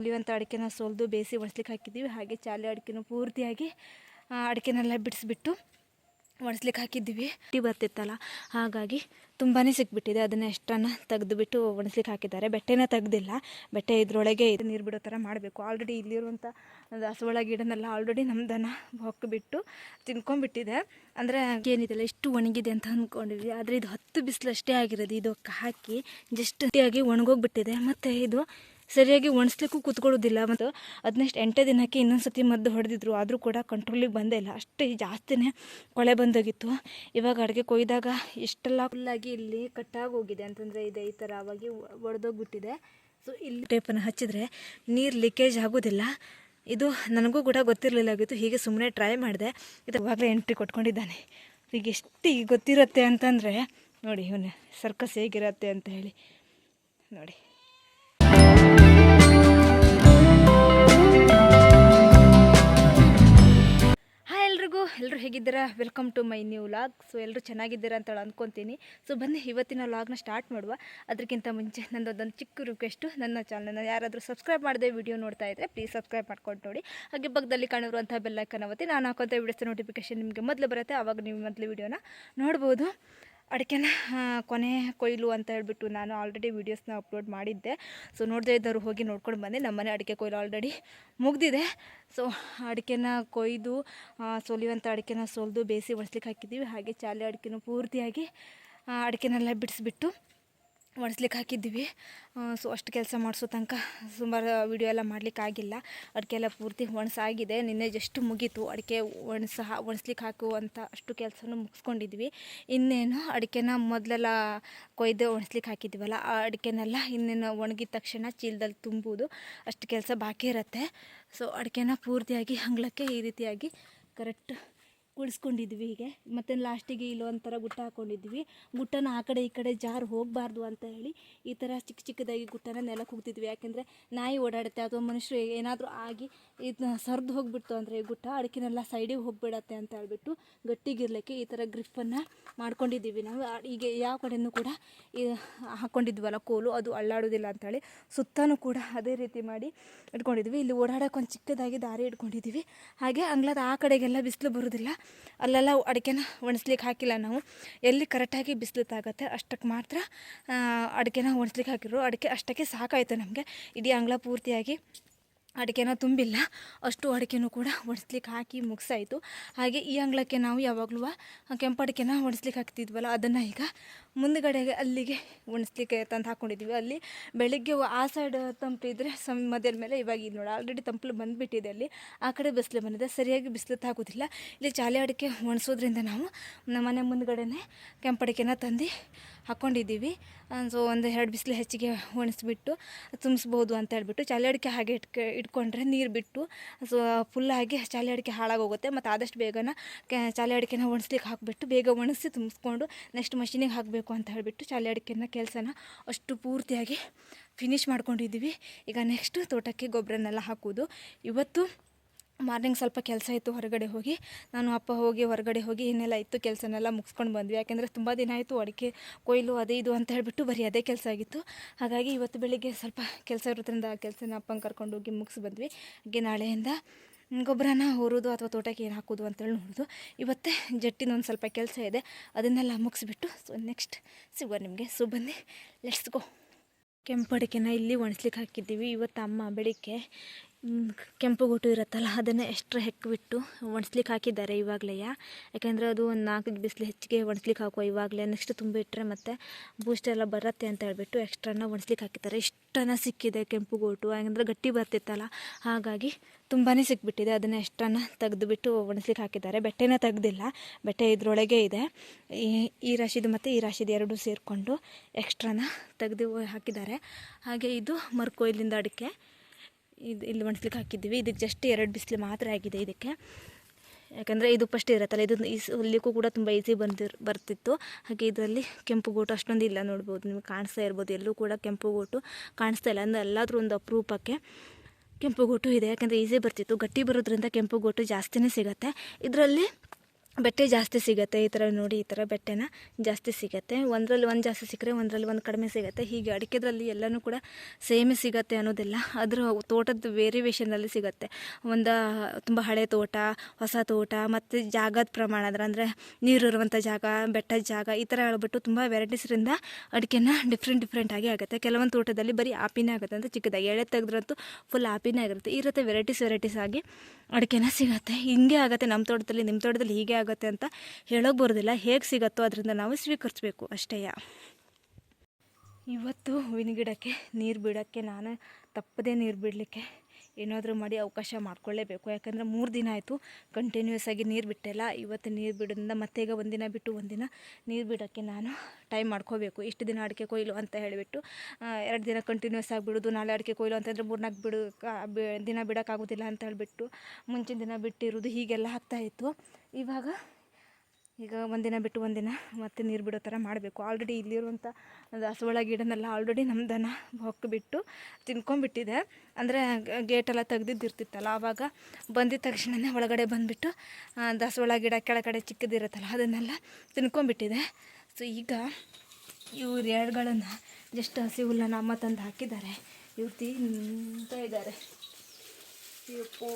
ಉಳಿಯುವಂಥ ಅಡಿಕೆನ ಸೋಲ್ದು ಬೇಯಿಸಿ ಒಣಸ್ಲಿಕ್ಕೆ ಹಾಕಿದ್ದೀವಿ. ಹಾಗೆ ಚಾಲೆ ಅಡಿಕೆನೂ ಪೂರ್ತಿಯಾಗಿ ಅಡಿಕೆನೆಲ್ಲ ಬಿಡಿಸ್ಬಿಟ್ಟು ಒಣಸ್ಲಿಕ್ಕೆ ಹಾಕಿದ್ದೀವಿ. ಟೀ ಬರ್ತಿತ್ತಲ್ಲ, ಹಾಗಾಗಿ ತುಂಬಾ ಸಿಕ್ಬಿಟ್ಟಿದೆ. ಅದನ್ನು ಎಷ್ಟನ್ನ ತೆಗೆದುಬಿಟ್ಟು ಒಣಸ್ಲಿಕ್ಕೆ ಹಾಕಿದ್ದಾರೆ. ಬೆಟ್ಟೆನ ತೆಗ್ದಿಲ್ಲ. ಬೆಟ್ಟೆ ಇದ್ರೊಳಗೆ ಇದು ನೀರು ಬಿಡೋ ಥರ ಮಾಡಬೇಕು. ಆಲ್ರೆಡಿ ಇಲ್ಲಿರುವಂಥ ದಾಸವಾಳ ಗಿಡನೆಲ್ಲ ಆಲ್ರೆಡಿ ನಮ್ಮದನ್ನು ಹೊಕ್ಕಿಬಿಟ್ಟು ತಿನ್ಕೊಂಡ್ಬಿಟ್ಟಿದೆ. ಅಂದರೆ ಏನಿದೆಲ್ಲ ಇಷ್ಟು ಒಣಗಿದೆ ಅಂತ ಅಂದ್ಕೊಂಡಿದ್ವಿ ಆದರೆ ಇದು ಹತ್ತು ಬಿಸಿಲು ಅಷ್ಟೇ ಆಗಿರೋದು. ಇದು ಹಾಕಿ ಜಸ್ಟ್ ಆಗಿ ಒಣಗೋಗ್ಬಿಟ್ಟಿದೆ. ಮತ್ತು ಇದು ಸರಿಯಾಗಿ ಒಣಸ್ಲಿಕ್ಕೂ ಕೂತ್ಕೊಳ್ಳೋದಿಲ್ಲ. ಮತ್ತು ಅದನ್ನೆಷ್ಟು ಎಂಟೇ ದಿನಕ್ಕೆ ಇನ್ನೊಂದು ಸತಿ ಮದ್ದು ಹೊಡೆದಿದ್ರು. ಆದರೂ ಕೂಡ ಕಂಟ್ರೋಲಿಗೆ ಬಂದೇ ಇಲ್ಲ. ಅಷ್ಟೇ ಜಾಸ್ತಿನೇ ಕೊಳೆ ಬಂದೋಗಿತ್ತು. ಇವಾಗ ಅಡುಗೆ ಕೊಯ್ದಾಗ ಇಷ್ಟೆಲ್ಲ ಫುಲ್ಲಾಗಿ ಇಲ್ಲಿ ಕಟ್ಟಾಗೋಗಿದೆ ಅಂತಂದರೆ ಇದೆ ಈ ಥರ ಆವಾಗಿ ಒಡೆದೋಗ್ಬಿಟ್ಟಿದೆ. ಸೊ ಇಲ್ಲಿ ಟೇಪನ್ನು ಹಚ್ಚಿದ್ರೆ ನೀರು ಲೀಕೇಜ್ ಆಗೋದಿಲ್ಲ. ಇದು ನನಗೂ ಕೂಡ ಗೊತ್ತಿರಲಿಲ್ಲ ಆಗಿತ್ತು. ಹೀಗೆ ಸುಮ್ಮನೆ ಟ್ರೈ ಮಾಡಿದೆ. ಇದು ಇವಾಗಲೇ ಎಂಟ್ರಿ ಕೊಟ್ಕೊಂಡಿದ್ದಾನೆ. ಈಗ ಎಷ್ಟು ಗೊತ್ತಿರುತ್ತೆ ಅಂತಂದರೆ ನೋಡಿ ಇವನು ಸರ್ಕಸ್ ಹೇಗಿರತ್ತೆ ಅಂತ ಹೇಳಿ. ನೋಡಿ. ಎಲ್ರಿಗೂ ಎಲ್ಲರೂ ಹೇಗಿದ್ದೀರಾ? Welcome to my new vlog so ಎಲ್ಲರೂ ಚೆನ್ನಾಗಿದ್ದೀರಾ ಅಂತ ಅಂದ್ಕೊತೀನಿ ಸೊ ಬನ್ನಿ, ಇವತ್ತಿನ ಲಾಗ್ನ ಸ್ಟಾರ್ಟ್ ಮಾಡುವ. ಅದಕ್ಕಿಂತ ಮುಂಚೆ ನನ್ನದೊಂದು ಚಿಕ್ಕ ರಿಕ್ವೆಸ್ಟು ನನ್ನ ಚಾನಲ್ನ ಯಾರಾದರೂ ಸಬ್ಸ್ಕ್ರೈಬ್ ಮಾಡದೆ ವಿಡಿಯೋ ನೋಡ್ತಾ ಇದ್ದರೆ ಪ್ಲೀಸ್ ಸಬ್ಸ್ಕ್ರೈಬ್ ಮಾಡ್ಕೊಂಡು ನೋಡಿ. ಹಾಗೆ ಪಕ್ಕದಲ್ಲಿ ಕಾಣಿರುವಂಥ ಬೆಲ್ಲೈಕನ್ ಒತ್ತಿ ನಾನು ಹಾಕೋಂಥ ವಿಡಿಯೋಸ್ ನೋಟಿಫಿಕೇಶನ್ ನಿಮಗೆ ಮೊದಲು ಬರುತ್ತೆ. ಆವಾಗ ನೀವು ಮೊದಲು ವಿಡಿಯೋನ ನೋಡ್ಬೋದು. ಅಡಿಕೆನ ಕೊನೆ ಕೊಯ್ಲು ಅಂತ ಹೇಳ್ಬಿಟ್ಟು ನಾನು ಆಲ್ರೆಡಿ ವೀಡಿಯೋಸ್ನ ಅಪ್ಲೋಡ್ ಮಾಡಿದ್ದೆ. ಸೊ ನೋಡದೇ ಇದ್ದವರು ಹೋಗಿ ನೋಡ್ಕೊಂಡು ಬಂದೆ ನಮ್ಮನೆ ಅಡಿಕೆ ಕೊಯ್ಲು ಆಲ್ರೆಡಿ ಮುಗ್ದಿದೆ. ಸೊ ಅಡಿಕೆನ ಕೊಯ್ದು ಸೊಲಿಯುವಂಥ ಅಡಿಕೆನ ಸೋಲ್ದು, ಬೇಯಿಸಿ ಒಣಸ್ಲಿಕ್ಕೆ ಹಾಕಿದ್ದೀವಿ. ಹಾಗೆ ಚಾಲೆ ಅಡಿಕೆನೂ ಪೂರ್ತಿಯಾಗಿ ಅಡಿಕೆನೆಲ್ಲ ಬಿಡಿಸ್ಬಿಟ್ಟು ಒಣಸ್ಲಿಕ್ಕೆ ಹಾಕಿದ್ದೀವಿ. ಸೊ ಅಷ್ಟು ಕೆಲಸ ಮಾಡಿಸೋ ತನಕ ಸುಮಾರು ವಿಡಿಯೋ ಎಲ್ಲ ಮಾಡಲಿಕ್ಕಾಗಿಲ್ಲ ಅಡಿಕೆ ಎಲ್ಲ ಪೂರ್ತಿ ಒಣಸಾಗಿದೆ. ನಿನ್ನೆ ಜಸ್ಟ್ ಮುಗೀತು. ಅಡಿಕೆ ಒಣಸ, ಒಣಸ್ಲಿಕ್ಕೆ ಹಾಕುವಂಥ ಅಷ್ಟು ಕೆಲಸನೂ ಮುಗಿಸ್ಕೊಂಡಿದ್ವಿ. ಇನ್ನೇನು ಅಡಿಕೆನ ಮೊದಲೆಲ್ಲ ಕೊಯ್ದು ಒಣಸ್ಲಿಕ್ಕೆ ಹಾಕಿದ್ವಲ್ಲ, ಆ ಅಡಿಕೆನೆಲ್ಲ ಇನ್ನೇನು ಒಣಗಿದ ತಕ್ಷಣ ಚೀಲದಲ್ಲಿ ತುಂಬುವುದು ಅಷ್ಟು ಕೆಲಸ ಬಾಕಿ ಇರುತ್ತೆ. ಸೊ ಅಡಿಕೆನ ಪೂರ್ತಿಯಾಗಿ ಹಂಗ್ಲಕ್ಕೆ ಈ ರೀತಿಯಾಗಿ ಕರೆಕ್ಟ್ ಕುಡಿಸ್ಕೊಂಡಿದ್ವಿ ಹೀಗೆ. ಮತ್ತು ಲಾಸ್ಟಿಗೆ ಇಲ್ಲೊಂಥರ ಗುಟ್ಟ ಹಾಕ್ಕೊಂಡಿದ್ವಿ ಗುಟ್ಟನ ಆ ಕಡೆ ಈ ಕಡೆ ಜಾರು ಹೋಗಬಾರ್ದು ಅಂತ ಹೇಳಿ ಈ ಥರ ಚಿಕ್ಕ ಚಿಕ್ಕದಾಗಿ ಗುಟ್ಟನ ನೆಲಕ್ಕೆ ಹೋಗ್ತಿದ್ವಿ ಯಾಕೆಂದರೆ ನಾಯಿ ಓಡಾಡುತ್ತೆ, ಅಥವಾ ಮನುಷ್ಯರು ಏನಾದರೂ ಆಗಿ ಇದನ್ನ ಸರ್ದು ಹೋಗ್ಬಿಡ್ತು ಅಂದರೆ ಗುಟ್ಟ ಅಡಕಿನೆಲ್ಲ ಸೈಡಿಗೆ ಹೋಗ್ಬಿಡತ್ತೆ ಅಂತ ಹೇಳ್ಬಿಟ್ಟು ಗಟ್ಟಿಗಿರ್ಲಿಕ್ಕೆ ಈ ಥರ ಗ್ರಿಫನ್ನು ಮಾಡ್ಕೊಂಡಿದ್ದೀವಿ ನಾವು. ಈಗ ಯಾವ ಕಡೆಯೂ ಕೂಡ ಈ ಹಾಕ್ಕೊಂಡಿದ್ವಲ್ಲ ಕೋಲು, ಅದು ಅಳ್ಳಾಡೋದಿಲ್ಲ ಅಂತೇಳಿ ಸುತ್ತಲೂ ಕೂಡ ಅದೇ ರೀತಿ ಮಾಡಿ ಇಟ್ಕೊಂಡಿದ್ವಿ. ಇಲ್ಲಿ ಓಡಾಡೋಕೆ ಒಂದು ಚಿಕ್ಕದಾಗಿ ದಾರಿ ಇಟ್ಕೊಂಡಿದ್ದೀವಿ. ಹಾಗೆ ಅಂಗ್ಲದ ಆ ಕಡೆಗೆಲ್ಲ ಬಿಸಿಲು ಬರೋದಿಲ್ಲ. ಅಲ್ಲೆಲ್ಲ ಅಡಿಕೆನ ಒಣಸ್ಲಿಕ್ಕೆ ಹಾಕಿಲ್ಲ ನಾವು. ಎಲ್ಲಿ ಕರೆಕ್ಟಾಗಿ ಬಿಸಿಲು ತಾಗತ್ತೆ ಅಷ್ಟಕ್ಕೆ ಮಾತ್ರ ಅಡಿಕೆನ ಒಣಸ್ಲಿಕ್ಕೆ ಹಾಕಿರೋ ಅಡಿಕೆ ಅಷ್ಟಕ್ಕೆ ಸಾಕಾಯಿತು ನಮಗೆ. ಇಡೀ ಅಂಗಳ ಪೂರ್ತಿಯಾಗಿ. ಅಡಿಕೆನ ತುಂಬಿಲ್ಲ. ಅಷ್ಟು ಅಡಿಕೆನೂ ಕೂಡ ಒಣಸ್ಲಿಕ್ಕೆ ಹಾಕಿ ಮುಗಿಸಾಯಿತು. ಹಾಗೆ ಈ ಅಂಗಳಕ್ಕೆ ನಾವು ಯಾವಾಗಲೂ ಕೆಂಪು ಅಡಿಕೆನ ಒಣಸ್ಲಿಕ್ಕೆ ಹಾಕ್ತಿದ್ವಲ್ಲ, ಅದನ್ನು ಈಗ ಮುಂದುಗಡೆಗೆ ಅಲ್ಲಿಗೆ ಒಣಸ್ಲಿಕ್ಕೆ ತಂದು ಹಾಕ್ಕೊಂಡಿದ್ದೀವಿ ಅಲ್ಲಿ ಬೆಳಿಗ್ಗೆ ಆ ಸೈಡ್ ತಂಪಿದ್ರೆ ಸಮ ಮಧ್ಯದ ಮೇಲೆ ಇವಾಗ ಇದು ನೋಡಿ ಆಲ್ರೆಡಿ ತಂಪಲು ಬಂದುಬಿಟ್ಟಿದೆ ಅಲ್ಲಿ. ಆ ಕಡೆ ಬಿಸಿಲು ಬಂದಿದೆ, ಸರಿಯಾಗಿ ಬಿಸಿಲು ತಾಕೋದಿಲ್ಲ ಇಲ್ಲಿ ಚಾಲೆ ಅಡಿಕೆ ಒಣಸೋದ್ರಿಂದ ನಾವು ನಮ್ಮ ಮನೆ ಮುಂದುಗಡೆನೆ ಕೆಂಪು ಅಡಿಕೆನ ತಂದು ಹಾಕ್ಕೊಂಡಿದ್ದೀವಿ ಸೊ ಒಂದು ಎರಡು ಬಿಸಿಲು ಹೆಚ್ಚಿಗೆ ಒಣಸಿಬಿಟ್ಟು ತುಂಬಿಸ್ಬೋದು ಅಂತ ಹೇಳ್ಬಿಟ್ಟು ಚಾಲೆ ಅಡಿಕೆ ಹಾಗೆ ಇಟ್ಕೆ, ಇಟ್ಕೊಂಡ್ರೆ ನೀರು ಬಿಟ್ಟು ಸೊ ಫುಲ್ಲಾಗಿ ಚಾಲೆ ಅಡಿಕೆ ಹಾಳಾಗೋಗುತ್ತೆ. ಮತ್ತು ಆದಷ್ಟು ಬೇಗನ ಚಾಲೆ ಅಡಿಕೆನ ಒಣಸ್ಲಿಕ್ಕೆ ಹಾಕಿಬಿಟ್ಟು ಬೇಗ ಒಣಗಿಸಿ ತುಂಬಿಸ್ಕೊಂಡು ನೆಕ್ಸ್ಟ್ ಮಷಿನಿಗೆ ಹಾಕಬೇಕು ಅಂತ ಹೇಳಿಬಿಟ್ಟು ಚಾಲೆ ಅಡಿಕೆನ ಕೆಲಸನ ಅಷ್ಟು ಪೂರ್ತಿಯಾಗಿ ಫಿನಿಶ್ ಮಾಡ್ಕೊಂಡಿದ್ದೀವಿ. ಈಗ ನೆಕ್ಸ್ಟು ತೋಟಕ್ಕೆ ಗೊಬ್ಬರನೆಲ್ಲ ಹಾಕೋದು ಇವತ್ತು ಮಾರ್ನಿಂಗ್ ಸ್ವಲ್ಪ ಕೆಲಸ ಇತ್ತು ಹೊರಗಡೆ ಹೋಗಿ. ನಾನು ಅಪ್ಪ ಹೋಗಿ ಹೊರಗಡೆ ಹೋಗಿ ಇನ್ನೆಲ್ಲ ಇತ್ತು, ಕೆಲಸನೆಲ್ಲ ಮುಗಿಸ್ಕೊಂಡು ಬಂದ್ವಿ. ಯಾಕೆಂದರೆ ತುಂಬ ದಿನ ಆಯಿತು, ಅಡಿಕೆ ಕೊಯ್ಲು ಅದೇ ಇದು ಅಂತ ಹೇಳಿಬಿಟ್ಟು ಬರೀ ಅದೇ ಕೆಲಸ ಆಗಿತ್ತು. ಹಾಗಾಗಿ ಇವತ್ತು ಬೆಳಿಗ್ಗೆ ಸ್ವಲ್ಪ ಕೆಲಸ ಇರೋದ್ರಿಂದ ಆ ಕೆಲಸನ ಅಪ್ಪನ ಕರ್ಕೊಂಡು ಹೋಗಿ ಮುಗಿಸಿ ಬಂದ್ವಿ. ಹಾಗೆ ನಾಳೆಯಿಂದ ಗೊಬ್ಬರನ ಹೊರೋದು ಅಥವಾ ತೋಟಕ್ಕೆ ಏನು ಹಾಕೋದು ಅಂತೇಳಿ ನೋಡೋದು. ಇವತ್ತೇ ಜಟ್ಟಿನ ಒಂದು ಸ್ವಲ್ಪ ಕೆಲಸ ಇದೆ, ಅದನ್ನೆಲ್ಲ ಮುಗಿಸ್ಬಿಟ್ಟು ಸೊ ನೆಕ್ಸ್ಟ್ ಸಿಗುವ ನಿಮಗೆ. ಸೊ ಬನ್ನಿ ಲೆಟ್ಸ್ ಗೋ ಕೆಂಪು ಅಡಿಕೆನ ಇಲ್ಲಿ ಒಣಸ್ಲಿಕ್ಕೆ ಹಾಕಿದ್ದೀವಿ. ಇವತ್ತು ಅಮ್ಮ ಬೆಳಿಗ್ಗೆ ಕೆಂಪು ಗೊಟ್ಟು ಇರುತ್ತಲ್ಲ, ಅದನ್ನು ಎಕ್ಸ್ಟ್ರಾ ಹೆಕ್ಕಿಬಿಟ್ಟು ಒಣಸ್ಲಿಕ್ಕೆ ಹಾಕಿದ್ದಾರೆ ಇವಾಗಲೇ. ಯಾಕೆಂದರೆ ಅದು ಒಂದು ನಾಲ್ಕು ಬಿಸಿಲು ಹೆಚ್ಚಿಗೆ ಒಣಸ್ಲಿಕ್ಕೆ ಹಾಕುವ ಇವಾಗಲೇ. ನೆಕ್ಸ್ಟ್ ತುಂಬಿಟ್ಟರೆ ಮತ್ತು ಬೂಸ್ಟ್ ಎಲ್ಲ ಬರುತ್ತೆ ಅಂತ ಹೇಳ್ಬಿಟ್ಟು ಎಕ್ಸ್ಟ್ರಾನ ಒಣಸ್ಲಿಕ್ಕೆ ಹಾಕಿದ್ದಾರೆ. ಇಷ್ಟನ ಸಿಕ್ಕಿದೆ ಕೆಂಪು ಗೋಟು ಯಾಕಂದರೆ ಗಟ್ಟಿ ಬರ್ತಿತ್ತಲ್ಲ, ಹಾಗಾಗಿ ತುಂಬಾ ಸಿಕ್ಬಿಟ್ಟಿದೆ. ಅದನ್ನು ಎಷ್ಟನ್ನ ತೆಗೆದುಬಿಟ್ಟು ಒಣಸ್ಲಿಕ್ಕೆ ಹಾಕಿದ್ದಾರೆ. ಬೆಟ್ಟೆನ ತೆಗ್ದಿಲ್ಲ, ಬೆಟ್ಟೆ ಇದರೊಳಗೆ ಇದೆ. ಈ ಈ ರಾಶಿದು ಮತ್ತು ಈ ರಾಶಿದು ಎರಡು ಸೇರಿಕೊಂಡು ಎಕ್ಸ್ಟ್ರಾನ ತೆಗೆದು ಹಾಕಿದ್ದಾರೆ. ಹಾಗೆ ಇದು ಮರ್ಕೋಯ್ಲಿಂದ ಅಡಿಕೆ. ಇದು ಇಲ್ಲಿ ಒಣಸ್ಲಿಕ್ಕೆ ಹಾಕಿದ್ದೀವಿ. ಇದಕ್ಕೆ ಜಸ್ಟ್ ಎರಡು ಬಿಸಿಲು ಮಾತ್ರ ಆಗಿದೆ ಇದಕ್ಕೆ. ಯಾಕಂದರೆ ಇದು ಫಸ್ಟ್ ಇರುತ್ತಲ್ಲ, ಇದು ಈ ಕೂಡ ತುಂಬ ಈಸಿ ಬಂದಿರ್, ಬರ್ತಿತ್ತು. ಹಾಗೆ ಇದರಲ್ಲಿ ಕೆಂಪು ಗೋಟು ಅಷ್ಟೊಂದು ಇಲ್ಲ ನೋಡ್ಬೋದು. ನಿಮಗೆ ಕಾಣಿಸ್ತಾ ಇರ್ಬೋದು. ಎಲ್ಲೂ ಕೂಡ ಕೆಂಪು ಗೋಟು ಕಾಣಿಸ್ತಾ ಇಲ್ಲ. ಅಂದರೆ ಎಲ್ಲಾದರೂ ಒಂದು ಅಪರೂಪಕ್ಕೆ ಕೆಂಪು ಗೋಟು ಇದೆ. ಯಾಕಂದರೆ ಈಸಿ ಬರ್ತಿತ್ತು. ಗಟ್ಟಿ ಬರೋದ್ರಿಂದ ಕೆಂಪು ಗೋಟು ಜಾಸ್ತಿನೇ ಸಿಗುತ್ತೆ. ಇದರಲ್ಲಿ ಬೆಟ್ಟೆ ಜಾಸ್ತಿ ಸಿಗುತ್ತೆ ಈ ಥರ ನೋಡಿ, ಈ ಥರ ಬೆಟ್ಟೆನ ಜಾಸ್ತಿ ಸಿಗುತ್ತೆ. ಒಂದರಲ್ಲಿ ಒಂದು ಜಾಸ್ತಿ ಸಿಕ್ಕರೆ ಒಂದರಲ್ಲಿ ಒಂದು ಕಡಿಮೆ ಸಿಗುತ್ತೆ. ಹೀಗೆ ಅಡಿಕೆದ್ರಲ್ಲಿ ಎಲ್ಲನೂ ಕೂಡ ಸೇಮೇ ಸಿಗುತ್ತೆ ಅನ್ನೋದಿಲ್ಲ. ಅದರ ತೋಟದ ವೇರಿಯೇಷನಲ್ಲಿ ಸಿಗುತ್ತೆ. ಒಂದು ತುಂಬ ಹಳೆ ತೋಟ, ಹೊಸ ತೋಟ, ಮತ್ತು ಜಾಗದ ಪ್ರಮಾಣ, ಅದರ ಅಂದರೆ ನೀರಿರುವಂಥ ಜಾಗ, ಬೆಟ್ಟದ ಜಾಗ, ಈ ಥರ ಹೇಳ್ಬಿಟ್ಟು ತುಂಬ ವೆರೈಟೀಸ್ರಿಂದ ಅಡಿಕೆನ ಡಿಫ್ರೆಂಟ್ ಡಿಫ್ರೆಂಟ್ ಆಗಿ ಆಗುತ್ತೆ. ಕೆಲವೊಂದು ತೋಟದಲ್ಲಿ ಬರೀ ಆಪಿನೇ ಆಗುತ್ತೆ ಅಂದರೆ ಚಿಕ್ಕದಾಗಿ ಎಳೆ ತೆಗೆದ್ರಂತೂ ಫುಲ್ ಆಪಿನೇ ಆಗಿರುತ್ತೆ ಈ ರೀತಿ ವೆರೈಟೀಸ್ ವೆರೈಟೀಸ್ ಆಗಿ ಅಡಿಕೆನ ಸಿಗುತ್ತೆ. ಹಿಂಗೆ ಆಗುತ್ತೆ ನಮ್ಮ ತೋಟದಲ್ಲಿ, ನಿಮ್ಮ ತೋಟದಲ್ಲಿ ಹೀಗೆ ಆಗುತ್ತೆ ಅಂತ ಹೇಳೋಕೆ ಬರೋದಿಲ್ಲ. ಹೇಗೆ ಸಿಗುತ್ತೋ ಅದರಿಂದ ನಾವು ಸ್ವೀಕರಿಸ್ಬೇಕು. ಅಷ್ಟೇ ಇವತ್ತು ಹೂವಿನ ಗಿಡಕ್ಕೆ ನೀರು ಬಿಡೋಕ್ಕೆ ನಾನು ತಪ್ಪದೇ ನೀರು ಬಿಡಲಿಕ್ಕೆ ಏನಾದರೂ ಮಾಡಿ ಅವಕಾಶ ಮಾಡ್ಕೊಳ್ಳೇಬೇಕು. ಯಾಕಂದರೆ ಮೂರು ದಿನ ಆಯಿತು ಕಂಟಿನ್ಯೂಸ್ ಆಗಿ ನೀರು ಬಿಟ್ಟೆಲ್ಲ. ಇವತ್ತು ನೀರು ಬಿಡೋದ್ರಿಂದ ಮತ್ತೆ ಈಗ ಒಂದಿನ ಬಿಟ್ಟು ಒಂದಿನ ನೀರು ಬಿಡೋಕ್ಕೆ ನಾನು ಟೈಮ್ ಮಾಡ್ಕೋಬೇಕು. ಇಷ್ಟು ದಿನ ಅಡಿಕೆ ಕೊಯ್ಲು ಅಂತ ಹೇಳಿಬಿಟ್ಟು ಎರಡು ದಿನ ಕಂಟಿನ್ಯೂಸ್ ಆಗಿ ಬಿಡೋದು, ನಾಳೆ ಅಡಿಕೆ ಕೊಯ್ಲು ಅಂತಂದರೆ ಮೂರ್ನಾಲ್ಕು ಬಿಡು ದಿನ ಬಿಡೋಕ್ಕಾಗೋದಿಲ್ಲ ಅಂತ ಹೇಳಿಬಿಟ್ಟು, ಮುಂಚಿನ ದಿನ ಬಿಟ್ಟಿರೋದು ಹೀಗೆಲ್ಲ ಆಗ್ತಾಯಿತ್ತು ಇವಾಗ ಈಗ ಒಂದಿನ ಬಿಟ್ಟು ಒಂದಿನ ಮತ್ತೆ ನೀರು ಬಿಡೋ ಥರ ಮಾಡಬೇಕು. ಆಲ್ರೆಡಿ ಇಲ್ಲಿರುವಂಥ ದಾಸವಾಳ ಗಿಡನೆಲ್ಲ ಆಲ್ರೆಡಿ ನಮ್ಮ ದನ ಹೊಕ್ಕಿಬಿಟ್ಟು ತಿನ್ಕೊಂಡ್ಬಿಟ್ಟಿದೆ. ಅಂದರೆ ಗೇಟೆಲ್ಲ ತೆಗ್ದಿದ್ದಿರ್ತಿತ್ತಲ್ಲ, ಆವಾಗ ಬಂದಿದ್ದ ತಕ್ಷಣವೇ ಒಳಗಡೆ ಬಂದುಬಿಟ್ಟು ದಾಸವಾಳ ಗಿಡ ಕೆಳಗಡೆ ಚಿಕ್ಕದಿರುತ್ತಲ್ಲ, ಅದನ್ನೆಲ್ಲ ತಿನ್ಕೊಂಡ್ಬಿಟ್ಟಿದೆ. ಸೊ ಈಗ ಇವ್ರ ಎರಡುಗಳನ್ನು ಜಸ್ಟ್ ಹಸಿ ಹುಲ್ಲನ್ನು ಅಮ್ಮ ತಂದು ಹಾಕಿದ್ದಾರೆ. ಇವ್ರು ತಿಂತ ಇದ್ದಾರೆ. ಯಪ್ಪೋ.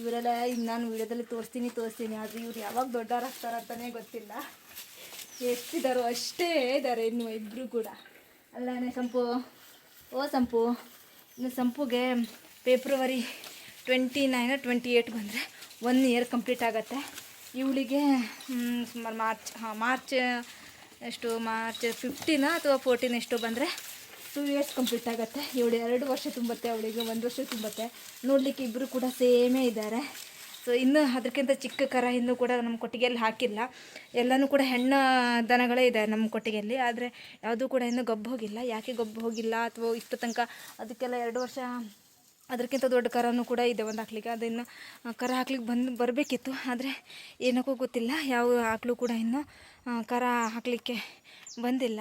ಇವರೆಲ್ಲ ಇನ್ನು ನಾನು ವಿಡಿಯೋದಲ್ಲಿ ತೋರಿಸ್ತೀನಿ ತೋರಿಸ್ತೀನಿ. ಆದರೆ ಇವ್ರು ಯಾವಾಗ ದೊಡ್ಡವರಾಗ್ತಾರೆ ಅಂತಲೇ ಗೊತ್ತಿಲ್ಲ. ಎಷ್ಟಿದ್ದಾರೋ ಅಷ್ಟೇ ಇದ್ದಾರೆ ಇನ್ನು ಇಬ್ಬರು ಕೂಡ. ಅಲ್ಲೇ ಸಂಪು. ಓ ಸಂಪು. ಇನ್ನು ಸಂಪುಗೆ February twenty nine twenty eight ಬಂದರೆ ಒನ್ ಇಯರ್ ಕಂಪ್ಲೀಟ್ ಆಗುತ್ತೆ. ಇವಳಿಗೆ ಸುಮಾರು ಮಾರ್ಚ್ ಹಾಂ ಮಾರ್ಚ್ ಎಷ್ಟು ಮಾರ್ಚ್ ಫಿಫ್ಟೀನ ಅಥವಾ ಫೋರ್ಟೀನ್ ಎಷ್ಟು ಬಂದರೆ ಟೂ ಇಯರ್ಸ್ ಕಂಪ್ಲೀಟ್ ಆಗುತ್ತೆ. ಇವಳು ಎರಡು ವರ್ಷ ತುಂಬುತ್ತೆ, ಅವಳಿಗೆ ಒಂದು ವರ್ಷ ತುಂಬುತ್ತೆ. ನೋಡಲಿಕ್ಕೆ ಇಬ್ಬರು ಕೂಡ ಸೇಮೇ ಇದ್ದಾರೆ ಸೊ ಇನ್ನು ಅದಕ್ಕಿಂತ ಚಿಕ್ಕ ಕರ ಇನ್ನೂ ಕೂಡ ನಮ್ಮ ಕೊಟ್ಟಿಗೆಯಲ್ಲಿ ಹಾಕಿಲ್ಲ. ಎಲ್ಲನೂ ಕೂಡ ಹೆಣ್ಣು ದನಗಳೇ ಇದೆ ನಮ್ಮ ಕೊಟ್ಟಿಗೆಯಲ್ಲಿ. ಆದರೆ ಯಾವುದೂ ಕೂಡ ಇನ್ನೂ ಗಬ್ಬು ಹೋಗಿಲ್ಲ. ಯಾಕೆ ಗಬ್ಬು ಹೋಗಿಲ್ಲ? ಅಥವಾ ಇಷ್ಟು ತನಕ ಅದಕ್ಕೆಲ್ಲ ಎರಡು ವರ್ಷ ಅದಕ್ಕಿಂತ ದೊಡ್ಡ ಕರನೂ ಕೂಡ ಇದೆ ಒಂದು ಹಾಕ್ಲಿಕ್ಕೆ. ಅದು ಇನ್ನು ಕರ ಹಾಕ್ಲಿಕ್ಕೆ ಬಂದು, ಬರಬೇಕಿತ್ತು. ಆದರೆ ಏನಕ್ಕೂ ಗೊತ್ತಿಲ್ಲ. ಯಾವ ಆಕಳು ಕೂಡ ಇನ್ನೂ ಕರ ಹಾಕಲಿಕ್ಕೆ ಬಂದಿಲ್ಲ.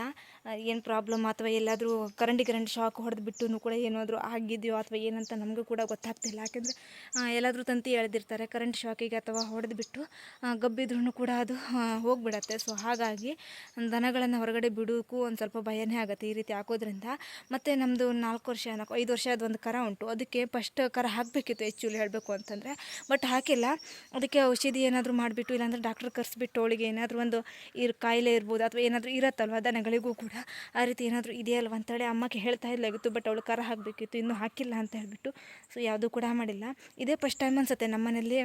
ಏನು ಪ್ರಾಬ್ಲಮ್ ಅಥವಾ ಎಲ್ಲಾದರೂ ಕರೆಂಟ್ ಕರೆಂಟ್ ಶಾಕ್ ಹೊಡೆದು ಬಿಟ್ಟು ಕೂಡ ಏನಾದರೂ ಆಗಿದೆಯೋ ಅಥವಾ ಏನಂತ ನಮಗೂ ಕೂಡ ಗೊತ್ತಾಗ್ತಿಲ್ಲ. ಯಾಕೆಂದರೆ ಎಲ್ಲಾದರೂ ತಂತಿ ಎಳೆದಿರ್ತಾರೆ ಕರೆಂಟ್ ಶಾಕಿಗೆ ಅಥವಾ ಹೊಡೆದು ಬಿಟ್ಟು ಗಬ್ಬಿದ್ರೂ ಕೂಡ ಅದು ಹೋಗಿಬಿಡತ್ತೆ. ಸೊ ಹಾಗಾಗಿ ದನಗಳನ್ನು ಹೊರಗಡೆ ಬಿಡೋಕ್ಕೂ ಒಂದು ಸ್ವಲ್ಪ ಭಯನೇ ಆಗುತ್ತೆ ಈ ರೀತಿ ಹಾಕೋದ್ರಿಂದ. ಮತ್ತು ನಮ್ಮದು ನಾಲ್ಕು ವರ್ಷ, ನಾಲ್ಕು, ಐದು ವರ್ಷ ಒಂದು ಕರ ಉಂಟು. ಅದಕ್ಕೆ ಫಸ್ಟ್ ಕರ ಹಾಕಬೇಕಿತ್ತು ಆ್ಯಕ್ಚುಲಿ ಹೇಳಬೇಕು ಅಂತಂದರೆ. ಬಟ್ ಹಾಕಿಲ್ಲ. ಅದಕ್ಕೆ ಔಷಧಿ ಏನಾದರೂ ಮಾಡಿಬಿಟ್ಟು, ಇಲ್ಲಾಂದರೆ ಡಾಕ್ಟ್ರ್ ಕರೆಸ್ಬಿಟ್ಟು, ಅವಳಿಗೆ ಏನಾದರೂ ಒಂದು ಇರ್, ಕಾಯಿಲೆ ಇರ್ಬೋದು ಅಥವಾ ಏನಾದರೂ ಇರತ್ತಲ್ವ ದನಗಳಿಗೂ ಕೂಡ. ಆ ರೀತಿ ಏನಾದರೂ ಇದೆಯಲ್ವ ಅಂತೇಳಿ ಅಮ್ಮಕ್ಕೆ ಹೇಳ್ತಾ ಇಲ್ಲಾಗಿತ್ತು ಬಟ್ ಅವಳು ಕರ ಹಾಕಬೇಕಿತ್ತು, ಇನ್ನೂ ಹಾಕಿಲ್ಲ ಅಂತ ಹೇಳಿಬಿಟ್ಟು ಸೊ ಯಾವುದೂ ಕೂಡ ಮಾಡಿಲ್ಲ. ಇದೇ ಫಸ್ಟ್ ಟೈಮ್ ಅನ್ಸುತ್ತೆ ನಮ್ಮನೇಲಿ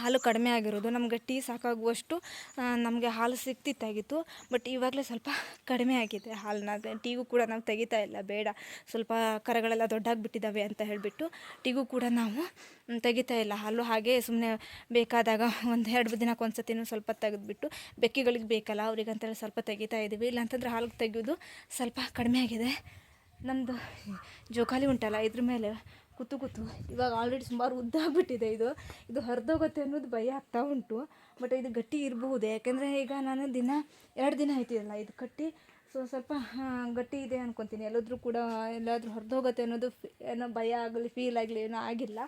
ಹಾಲು ಕಡಿಮೆ ಆಗಿರೋದು, ನಮಗೆ ಟೀ ಸಾಕಾಗುವಷ್ಟು ನಮಗೆ ಹಾಲು ಸಿಕ್ತಿತ್ತಾಗಿತ್ತು ಬಟ್ ಇವಾಗಲೇ ಸ್ವಲ್ಪ ಕಡಿಮೆ ಆಗಿದೆ ಹಾಲನ್ನ. ಟೀಗೂ ಕೂಡ ನಾವು ತೆಗಿತಾ ಇಲ್ಲ, ಬೇಡ. ಸ್ವಲ್ಪ ಕರಗಳೆಲ್ಲ ದೊಡ್ಡಾಗಿಬಿಟ್ಟಿದ್ದಾವೆ ಅಂತ ಹೇಳಿಬಿಟ್ಟು ಟೀಗೂ ಕೂಡ ನಾವು ತೆಗಿತಾ ಇಲ್ಲ. ಹಾಲು ಹಾಗೆ ಸುಮ್ಮನೆ ಬೇಕಾದಾಗ ಒಂದು ಎರಡು ದಿನಕ್ಕೆ ಒಂದು ಸತಿನೂ ಸ್ವಲ್ಪ ತೆಗೆದುಬಿಟ್ಟು, ಬೆಕ್ಕಿಗಳಿಗೆ ಬೇಕಲ್ಲ, ಅವ್ರಿಗಂತೇಳಿ ಸ್ವಲ್ಪ ತೆಗಿತಾ ಇದ್ದೀವಿ ಇಲ್ಲಾಂತಂದ್ರೆ ಹಾಲು ತೆಗೆಯೋದು ಸ್ವಲ್ಪ ಕಡಿಮೆ ಆಗಿದೆ. ನಮ್ಮದು ಜೋಕಾಲಿ ಉಂಟಲ್ಲ, ಇದ್ರ ಮೇಲೆ ಕೂತು ಕೂತು. ಇವಾಗ ಆಲ್ರೆಡಿ ಸುಮಾರು ಉದ್ದ ಆಗಿಬಿಟ್ಟಿದೆ ಇದು. ಇದು ಹರಿದೋಗುತ್ತೆ ಅನ್ನೋದು ಭಯ ಆಗ್ತಾ ಉಂಟು. ಬಟ್ ಇದು ಗಟ್ಟಿ ಇರಬಹುದು. ಯಾಕೆಂದರೆ ಈಗ ನಾನು ದಿನ, ಎರಡು ದಿನ ಆಯ್ತಿದಲ್ಲ ಇದು ಕಟ್ಟಿ. ಸೊ ಸ್ವಲ್ಪ ಗಟ್ಟಿ ಇದೆ ಅಂದ್ಕೊತೀನಿ ಎಲ್ಲಾದರೂ ಕೂಡ ಎಲ್ಲಾದರೂ ಹರಿದೋಗುತ್ತೆ ಅನ್ನೋದು ಏನೋ ಭಯ ಆಗಲಿ ಫೀಲ್ ಆಗಲಿ, ಏನೋ ಆಗಿಲ್ಲ.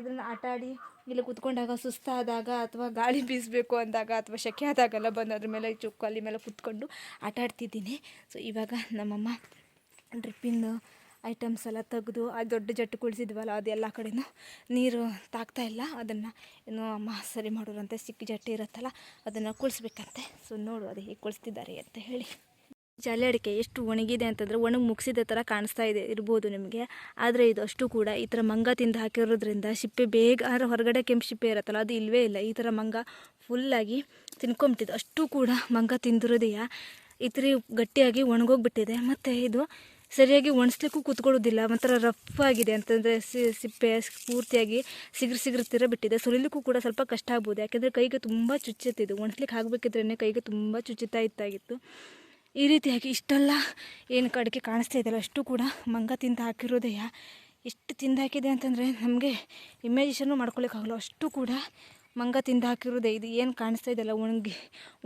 ಇದನ್ನು ಆಟ ಆಡಿ, ಇಲ್ಲಿ ಕುತ್ಕೊಂಡಾಗ ಸುಸ್ತಾದಾಗ ಅಥವಾ ಗಾಳಿ ಬೀಸಬೇಕು ಅಂದಾಗ ಅಥವಾ ಶೆಕೆ ಆದಾಗೆಲ್ಲ ಬಂದು ಅದ್ರ ಮೇಲೆ ಚುಕ್ಕಲ್ಲಿ ಮೇಲೆ ಕುತ್ಕೊಂಡು ಆಟ ಆಡ್ತಿದ್ದೀನಿ. ಸೊ ಇವಾಗ ನಮ್ಮಮ್ಮ ಡ್ರಿಪ್ಪಿಂದು ಐಟಮ್ಸ್ ಎಲ್ಲ ತೆಗೆದು, ಆ ದೊಡ್ಡ ಜಟ್ಟು ಕುಳಿಸಿದ್ವಲ್ಲ ಅದು ಎಲ್ಲ ಕಡೆನೂ ನೀರು ತಾಗ್ತಾ ಇಲ್ಲ. ಅದನ್ನು ಏನು ಅಮ್ಮ ಸರಿ ಮಾಡೋರಂತೆ. ಚಿಕ್ಕ ಜಟ್ಟಿ ಇರುತ್ತಲ್ಲ, ಅದನ್ನು ಕುಳಿಸ್ಬೇಕಂತೆ. ಸೊ ನೋಡು ಅದು ಹೇಗೆ ಕುಳಿಸ್ತಿದ್ದಾರೆ ಅಂತ ಹೇಳಿ. ಜಾಲಿ ಅಡಿಕೆ ಎಷ್ಟು ಒಣಗಿದೆ ಅಂತಂದರೆ ಒಣಗಿ ಮುಗಿಸಿದ ಥರ ಕಾಣಿಸ್ತಾ ಇದೆ, ಇರ್ಬೋದು ನಿಮಗೆ. ಆದರೆ ಇದು ಅಷ್ಟು ಕೂಡ ಈ ಥರ ಮಂಗ ತಿಂದು ಹಾಕಿರೋದ್ರಿಂದ ಸಿಪ್ಪೆ ಬೇಗ ಅಂದರೆ ಹೊರಗಡೆ ಕೆಂಪು ಸಿಪ್ಪೆ ಇರುತ್ತಲ್ಲ, ಅದು ಇಲ್ಲವೇ ಇಲ್ಲ. ಈ ಥರ ಮಂಗ ಫುಲ್ಲಾಗಿ ತಿನ್ಕೊಂಬಿಟ್ಟಿದ್ದು ಅಷ್ಟು ಕೂಡ ಮಂಗ ತಿಂದಿರೋದೆಯಾ? ಈ ಥರ ಗಟ್ಟಿಯಾಗಿ ಒಣಗೋಗ್ಬಿಟ್ಟಿದೆ. ಮತ್ತು ಇದು ಸರಿಯಾಗಿ ಒಣಸ್ಲಿಕ್ಕೂ ಕೂತ್ಕೊಳ್ಳೋದಿಲ್ಲ, ಒಂಥರ ರಫ್ ಆಗಿದೆ ಅಂತಂದರೆ ಸಿಪ್ಪೆ ಪೂರ್ತಿಯಾಗಿ ಸಿಗ್ರು ಸಿಗ್ರ ತೀರ ಬಿಟ್ಟಿದೆ. ಸುಲಿಲಿಕ್ಕೂ ಕೂಡ ಸ್ವಲ್ಪ ಕಷ್ಟ ಆಗ್ಬೋದು. ಯಾಕೆಂದರೆ ಕೈಗೆ ತುಂಬ ಚುಚ್ಚುತ್ತೆ ಇದು. ಒಣಸ್ಲಿಕ್ಕೆ ಆಗಬೇಕಿದ್ರೇ ಕೈಗೆ ತುಂಬ ಚುಚ್ಚುತ್ತಾ ಇತ್ತಾಗಿತ್ತು ಈ ರೀತಿಯಾಗಿ ಇಷ್ಟೆಲ್ಲ ಏನು ಕಡಿಕೆ ಕಾಣಿಸ್ತಾ ಇದೆಯಲ್ಲ, ಅಷ್ಟು ಕೂಡ ಮಂಗ ತಿಂದ ಹಾಕಿರೋದೇ ಎಷ್ಟು ತಿಂದು ಹಾಕಿದೆ ಅಂತಂದರೆ ನಮಗೆ ಇಮ್ಯಾಜಿಷನ್ನು ಮಾಡ್ಕೊಳಿಕ್ಕಾಗಲ್ಲ ಅಷ್ಟು ಕೂಡ ಮಂಗ ತಿಂದು ಹಾಕಿರೋದೇ. ಇದು ಏನು ಕಾಣಿಸ್ತಾ ಇದೆಯಲ್ಲ, ಒಣಗಿ,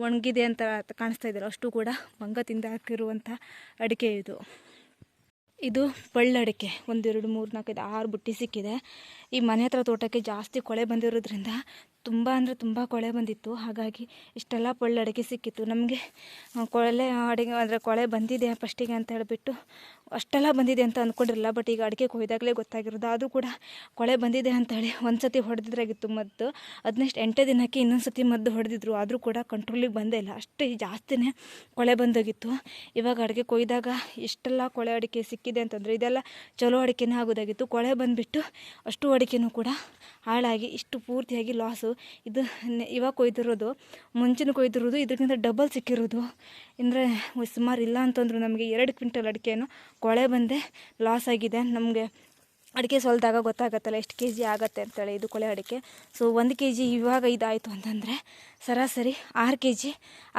ಒಣಗಿದೆ ಅಂತ ಕಾಣಿಸ್ತಾ ಇದೆಯಲ್ಲ, ಅಷ್ಟು ಕೂಡ ಮಂಗ ತಿಂದು ಹಾಕಿರುವಂಥ ಅಡಿಕೆ ಇದು. ಇದು ಪಳ್ಳಡಿಕೆ ಒಂದೆರಡು ಮೂರು ನಾಲ್ಕೈದು ಆರು ಬುಟ್ಟಿ ಸಿಕ್ಕಿದೆ. ಈ ಮನೆ ಹತ್ರ ತೋಟಕ್ಕೆ ಜಾಸ್ತಿ ಕೊಳೆ ಬಂದಿರೋದ್ರಿಂದ ತುಂಬ ಅಂದರೆ ತುಂಬ ಕೊಳೆ ಬಂದಿತ್ತು. ಹಾಗಾಗಿ ಇಷ್ಟೆಲ್ಲ ಪಳ್ಳಡಿಕೆ ಸಿಕ್ಕಿತ್ತು. ನಮಗೆ ಕೊಳೆ ಅಡಿಗೆ ಅಂದರೆ ಕೊಳೆ ಬಂದಿದೆ ಫಸ್ಟಿಗೆ ಅಂತ ಹೇಳಿಬಿಟ್ಟು ಅಷ್ಟೆಲ್ಲ ಬಂದಿದೆ ಅಂತ ಅಂದ್ಕೊಂಡಿರಲ್ಲ ಬಟ್ ಈಗ ಅಡಿಕೆ ಕೊಯ್ದಾಗಲೇ ಗೊತ್ತಾಗಿರೋದು. ಅದು ಕೂಡ ಕೊಳೆ ಬಂದಿದೆ ಅಂತೇಳಿ ಒಂದು ಸತಿ ಹೊಡೆದಿದ್ರಾಗಿತ್ತು ಮದ್ದು. ಅದನ್ನೆಷ್ಟು ಎಂಟೇ ದಿನಕ್ಕೆ ಇನ್ನೊಂದು ಸತಿ ಮದ್ದು ಹೊಡೆದಿದ್ರು. ಆದರೂ ಕೂಡ ಕಂಟ್ರೋಲಿಗೆ ಬಂದೇ ಇಲ್ಲ. ಅಷ್ಟು ಜಾಸ್ತಿನೇ ಕೊಳೆ ಬಂದೋಗಿತ್ತು. ಇವಾಗ ಅಡಿಕೆ ಕೊಯ್ದಾಗ ಇಷ್ಟೆಲ್ಲ ಕೊಳೆ ಅಡಿಕೆ ಸಿಕ್ಕಿದೆ ಅಂತಂದರೆ ಇದೆಲ್ಲ ಚಲೋ ಅಡಿಕೆನೇ ಆಗೋದಾಗಿತ್ತು. ಕೊಳೆ ಬಂದುಬಿಟ್ಟು ಅಷ್ಟು ಅಡಿಕೆನೂ ಕೂಡ ಹಾಳಾಗಿ ಇಷ್ಟು ಪೂರ್ತಿಯಾಗಿ ಲಾಸು ಇದು ಇವಾಗ ಕೊಯ್ದಿರೋದು, ಮುಂಚಿನ ಕೊಯ್ದಿರೋದು ಇದಕ್ಕಿಂತ ಡಬಲ್ ಸಿಕ್ಕಿರೋದು. ಅಂದರೆ ಸುಮಾರು ಇಲ್ಲ ಅಂತಂದ್ರು ನಮಗೆ ಎರಡು ಕ್ವಿಂಟಲ್ ಅಡಿಕೆಯನ್ನು ಕೊಳೆ ಬಂದೆ ಲಾಸ್ ಆಗಿದೆ. ನಮಗೆ ಅಡಿಕೆ ಸೊಲ್ದಾಗ ಗೊತ್ತಾಗತ್ತಲ್ಲ ಎಷ್ಟು ಕೆ ಜಿ ಆಗತ್ತೆ ಅಂತೇಳಿ ಇದು ಕೊಳೆ ಅಡಿಕೆ. ಸೊ ಒಂದು ಕೆ ಜಿ ಇವಾಗ ಇದಾಯಿತು ಅಂತಂದರೆ ಸರಾಸರಿ ಆರು ಕೆ ಜಿ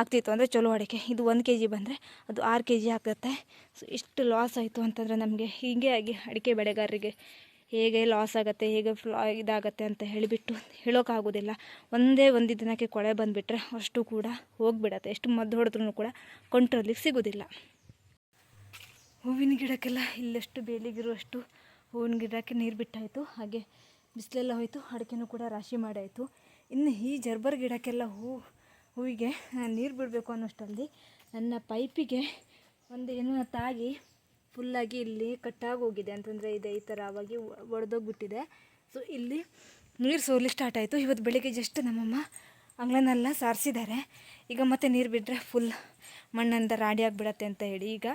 ಆಗ್ತಿತ್ತು ಅಂದರೆ ಚಲೋ ಅಡಿಕೆ. ಇದು ಒಂದು ಕೆ ಜಿ ಬಂದರೆ ಅದು ಆರು ಕೆ ಜಿ ಆಗ್ತತ್ತೆ. ಸೊ ಇಷ್ಟು ಲಾಸ್ ಆಯಿತು ಅಂತಂದರೆ ನಮಗೆ ಹೀಗೆ ಆಗಿ ಅಡಿಕೆ ಬೆಳೆಗಾರರಿಗೆ ಹೇಗೆ ಲಾಸ್ ಆಗುತ್ತೆ, ಹೇಗೆ ಫ್ಲಾ ಇದಾಗತ್ತೆ ಅಂತ ಹೇಳಿಬಿಟ್ಟು ಹೇಳೋಕ್ಕಾಗೋದಿಲ್ಲ ಒಂದೇ ಒಂದು ದಿನಕ್ಕೆ ಕೊಳೆ ಬಂದುಬಿಟ್ರೆ ಅಷ್ಟು ಕೂಡ ಹೋಗಿಬಿಡತ್ತೆ. ಎಷ್ಟು ಮದ್ದು ಹೊಡೆದ್ರೂ ಕೂಡ ಕಂಟ್ರೋಲಿಗೆ ಸಿಗೋದಿಲ್ಲ. ಹೂವಿನ ಗಿಡಕ್ಕೆಲ್ಲ ಇಲ್ಲೆಷ್ಟು ಬೇಲಿಗಿರುವಷ್ಟು ಹೂವಿನ ಗಿಡಕ್ಕೆ ನೀರು ಬಿಟ್ಟಾಯಿತು. ಹಾಗೆ ಬಿಸಿಲೆಲ್ಲ ಹೋಯಿತು, ಅಡಿಕೆನೂ ಕೂಡ ರಾಶಿ ಮಾಡಾಯಿತು. ಇನ್ನು ಈ ಜರ್ಬರ್ ಗಿಡಕ್ಕೆಲ್ಲ ಹೂ, ಹೂವಿಗೆ ನೀರು ಬಿಡಬೇಕು ಅನ್ನೋಷ್ಟಲ್ಲಿ ನನ್ನ ಪೈಪಿಗೆ ಒಂದು ಏನೋ ತಾಗಿ ಫುಲ್ಲಾಗಿ ಇಲ್ಲಿ ಕಟ್ಟಾಗಿ ಹೋಗಿದೆ. ಅಂತಂದರೆ ಇದೆ ಈ ಥರ ಆವಾಗಿ ಒಡೆದೋಗ್ಬಿಟ್ಟಿದೆ. ಸೊ ಇಲ್ಲಿ ನೀರು ಸೋರ್ಲಿಕ್ಕೆ ಸ್ಟಾರ್ಟ್ ಆಯಿತು. ಇವತ್ತು ಬೆಳಿಗ್ಗೆ ಜಸ್ಟ್ ನಮ್ಮಮ್ಮ ಅಂಗಳನೆಲ್ಲ ಸಾರಿಸಿದ್ದಾರೆ ಈಗ ಮತ್ತೆ ನೀರು ಬಿಟ್ಟರೆ ಫುಲ್ ಮಣ್ಣಿಂದ ರಾಡಿ ಆಗಿಬಿಡತ್ತೆ ಅಂತ ಹೇಳಿ. ಈಗ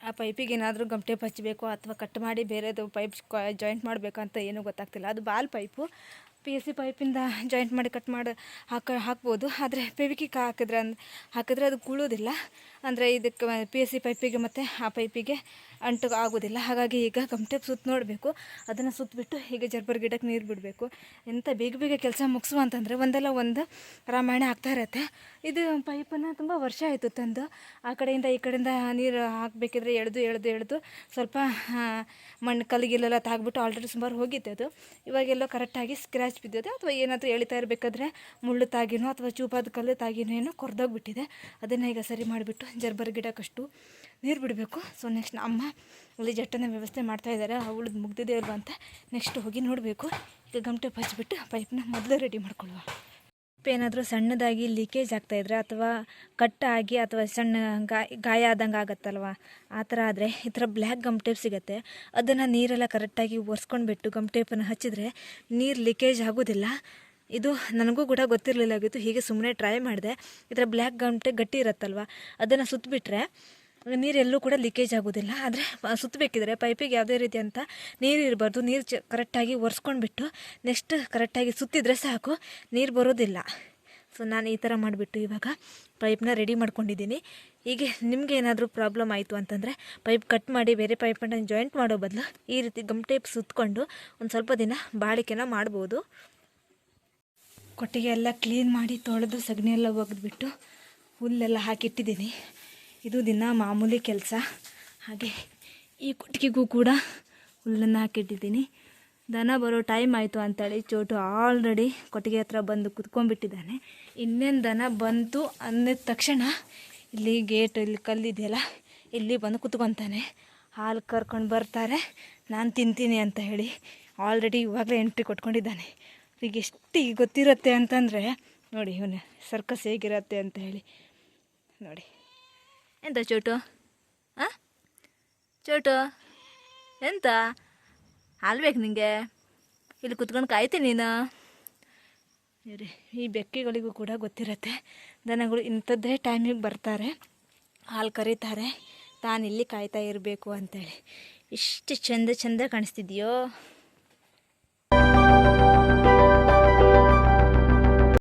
ಆ ಪೈಪಿಗೆ ಏನಾದರೂ ಗಮಟೆ ಹಚ್ಚಬೇಕು ಅಥವಾ ಕಟ್ ಮಾಡಿ ಬೇರೆದು ಪೈಪ್ ಜಾಯಿಂಟ್ ಮಾಡಬೇಕು ಅಂತ ಏನೂ ಗೊತ್ತಾಗ್ತಿಲ್ಲ. ಅದು ball pipe P S C ಪೈಪಿಂದ joint ಮಾಡಿ ಕಟ್ ಮಾಡಿ ಹಾಕ ಹಾಕ್ಬೋದು. ಆದರೆ ಪೆವಿಕಿಗೆ ಹಾಕಿದ್ರೆ ಅಂದ್ ಹಾಕಿದ್ರೆ ಅದು ಕುಳೋದಿಲ್ಲ ಅಂದರೆ ಇದಕ್ಕೆ ಪಿ ಎಸ್ ಸಿ ಪೈಪಿಗೆ ಮತ್ತು ಆ ಪೈಪಿಗೆ ಅಂಟು ಆಗೋದಿಲ್ಲ. ಹಾಗಾಗಿ ಈಗ ಗಮ್ಟೆಪ್ ಸುತ್ತ ನೋಡಬೇಕು. ಅದನ್ನು ಸುತ್ತಬಿಟ್ಟು ಈಗ ಜರ್ಬರ್ ಗಿಡಕ್ಕೆ ನೀರು ಬಿಡಬೇಕು. ಎಂಥ ಬೇಗ ಬೇಗ ಕೆಲಸ ಮುಗಿಸು ಅಂತಂದರೆ ಒಂದಲ್ಲ ಒಂದು ರಾಮಾಯಣ ಆಗ್ತಾ ಇರತ್ತೆ. ಇದು ಪೈಪನ್ನು ತುಂಬ ವರ್ಷ ಆಯಿತು ತಂದು. ಆ ಕಡೆಯಿಂದ ಈ ಕಡೆಯಿಂದ ನೀರು ಹಾಕಬೇಕಿದ್ರೆ ಎಳೆದು ಎಳೆದು ಎಳೆದು ಸ್ವಲ್ಪ ಮಣ್ಣು ಕಲ್ಲಿಗಿಲ್ಲೆಲ್ಲ ತಾಗ್ಬಿಟ್ಟು ಆಲ್ರೆಡಿ ಸುಮಾರು ಹೋಗಿತ್ತು ಅದು. ಇವಾಗೆಲ್ಲೋ ಕರೆಕ್ಟಾಗಿ ಸ್ಕ್ರ್ಯಾಚ್ ಬಿದ್ದಿದೆ ಅಥವಾ ಏನಾದರೂ ಎಳಿತಾ ಇರಬೇಕಾದ್ರೆ ಮುಳ್ಳು ತಾಗಿನೋ ಅಥವಾ ಚೂಪಾದ ಕಲ್ಲು ತಾಗಿನೋ ಏನೋ ಕೊರ್ದೋಗ್ಬಿಟ್ಟಿದೆ. ಅದನ್ನು ಈಗ ಸರಿ ಮಾಡಿಬಿಟ್ಟು ಜರ್ಬರ್ ಗಿಡಕ್ಕಷ್ಟು ನೀರು ಬಿಡಬೇಕು. ಸೊ ನೆಕ್ಸ್ಟ್ ಅಮ್ಮ ಅಲ್ಲಿ ಜಟ್ಟನ ವ್ಯವಸ್ಥೆ ಮಾಡ್ತಾ ಇದ್ದಾರೆ ಅವಳು ಮುಗ್ದಿದೆ ಅಲ್ವಾ ಅಂತ ನೆಕ್ಸ್ಟ್ ಹೋಗಿ ನೋಡಬೇಕು. ಈಗ ಗಮಟೆ ಹಚ್ಚಿಬಿಟ್ಟು ಪೈಪ್ನ ಮೊದಲೇ ರೆಡಿ ಮಾಡ್ಕೊಳ್ಳುವ. ಏನಾದರೂ ಸಣ್ಣದಾಗಿ ಲೀಕೇಜ್ ಆಗ್ತಾಯಿದ್ರೆ ಅಥವಾ ಕಟ್ಟಾಗಿ ಅಥವಾ ಸಣ್ಣ ಗಾಯ ಗಾಯ ಆದಂಗೆ ಆಗುತ್ತಲ್ವ? ಆ ಥರ ಆದರೆ ಈ ಥರ ಬ್ಲ್ಯಾಕ್ ಗಮ್ ಟೇಪ್ ಸಿಗುತ್ತೆ. ಅದನ್ನು ನೀರೆಲ್ಲ ಕರೆಕ್ಟಾಗಿ ಒರೆಸ್ಕೊಂಡ್ಬಿಟ್ಟು ಗಮ್ ಟೇಪನ್ನು ಹಚ್ಚಿದ್ರೆ ನೀರು ಲೀಕೇಜ್ ಆಗೋದಿಲ್ಲ. ಇದು ನನಗೂ ಕೂಡ ಗೊತ್ತಿರಲಿಲ್ಲ ಆಗಿತ್ತು, ಹೀಗೆ ಸುಮ್ಮನೆ ಟ್ರೈ ಮಾಡಿದೆ. ಈ ಥರ ಬ್ಲ್ಯಾಕ್ ಗಂಟೆ ಗಟ್ಟಿ ಇರುತ್ತಲ್ವ, ಅದನ್ನು ಸುತ್ತಬಿಟ್ರೆ ನೀರೆಲ್ಲೂ ಕೂಡ ಲೀಕೇಜ್ ಆಗೋದಿಲ್ಲ. ಆದರೆ ಸುತ್ತಬೇಕಿದ್ರೆ ಪೈಪಿಗೆ ಯಾವುದೇ ರೀತಿ ಅಂತ ನೀರು ಇರಬಾರ್ದು, ನೀರು ಚ ಕರೆಕ್ಟಾಗಿ ಒರೆಸ್ಕೊಂಡ್ಬಿಟ್ಟು ನೆಕ್ಸ್ಟ್ ಕರೆಕ್ಟಾಗಿ ಸುತ್ತಿದ್ರೆ ಸಾಕು, ನೀರು ಬರೋದಿಲ್ಲ. ಸೊ ನಾನು ಈ ಥರ ಮಾಡಿಬಿಟ್ಟು ಇವಾಗ ಪೈಪ್ನ ರೆಡಿ ಮಾಡ್ಕೊಂಡಿದ್ದೀನಿ. ಹೀಗೆ ನಿಮಗೆ ಏನಾದರೂ ಪ್ರಾಬ್ಲಮ್ ಆಯಿತು ಅಂತಂದರೆ ಪೈಪ್ ಕಟ್ ಮಾಡಿ ಬೇರೆ ಪೈಪನ್ನು ಜಾಯಿಂಟ್ ಮಾಡೋ ಬದಲು ಈ ರೀತಿ ಗಮ್ ಟೇಪ್ ಸುತ್ತಕೊಂಡು ಒಂದು ಸ್ವಲ್ಪ ದಿನ ಬಾಳಿಕೆನ ಮಾಡ್ಬೋದು. ಕೊಟ್ಟಿಗೆ ಎಲ್ಲ ಕ್ಲೀನ್ ಮಾಡಿ ತೊಳೆದು ಸಗಣಿ ಎಲ್ಲ ಒಗೆದ್ಬಿಟ್ಟು ಹುಲ್ಲೆಲ್ಲ ಹಾಕಿಟ್ಟಿದ್ದೀನಿ. ಇದು ದಿನ ಮಾಮೂಲಿ ಕೆಲಸ. ಹಾಗೆ ಈ ಕೊಟ್ಟಿಗೆಗೂ ಕೂಡ ಹುಲ್ಲನ್ನು ಹಾಕಿಟ್ಟಿದ್ದೀನಿ. ದನ ಬರೋ ಟೈಮ್ ಆಯಿತು ಅಂತೇಳಿ ಚೋಟು ಆಲ್ರೆಡಿ ಕೊಟ್ಟಿಗೆ ಹತ್ರ ಬಂದು ಕುತ್ಕೊಂಡ್ಬಿಟ್ಟಿದ್ದಾನೆ. ಇನ್ನೇನು ದನ ಬಂತು ಅಂದಿದ ತಕ್ಷಣ ಇಲ್ಲಿ ಗೇಟ್ ಇಲ್ಲಿ ಕಲ್ಲಿದೆಯಲ್ಲ, ಇಲ್ಲಿ ಬಂದು ಕುತ್ಕೊತಾನೆ. ಹಾಲು ಕರ್ಕೊಂಡು ಬರ್ತಾರೆ. ನಾನು ತಿಂತೀನಿ ಅಂತ ಹೇಳಿ ಆಲ್ರೆಡಿ ಇವಾಗಲೇ ಎಂಟ್ರಿ ಕೊಟ್ಕೊಂಡಿದ್ದಾನೆ. ಈಗ ಎಷ್ಟು ಈಗ ಗೊತ್ತಿರುತ್ತೆ ಅಂತಂದರೆ ನೋಡಿ ಇವನು ಸರ್ಕಸ್ ಹೇಗಿರತ್ತೆ ಅಂತ ಹೇಳಿ. ನೋಡಿ. ಎಂತ ಚೋಟು? ಹಾಂ ಚೋಟು? ಎಂತ? ಹಾಲು ಬೇಕು ನಿಂಗೆ? ಇಲ್ಲಿ ಕುತ್ಕೊಂಡು ಕಾಯ್ತೀನಿ ನೀನು. ಇವ್ರಿ ಈ ಬೆಕ್ಕಿಗಳಿಗೂ ಕೂಡ ಗೊತ್ತಿರತ್ತೆ. ದನಗಳು ಇಂಥದ್ದೇ ಟೈಮಿಗೆ ಬರ್ತಾರೆ. ಹಾಲು ಕರೀತಾರೆ. ತಾನು ಇಲ್ಲಿ ಕಾಯ್ತಾ ಇರಬೇಕು ಅಂತೇಳಿ. ಇಷ್ಟು ಚಂದ ಚಂದ ಕಾಣಿಸ್ತಿದೆಯೋ?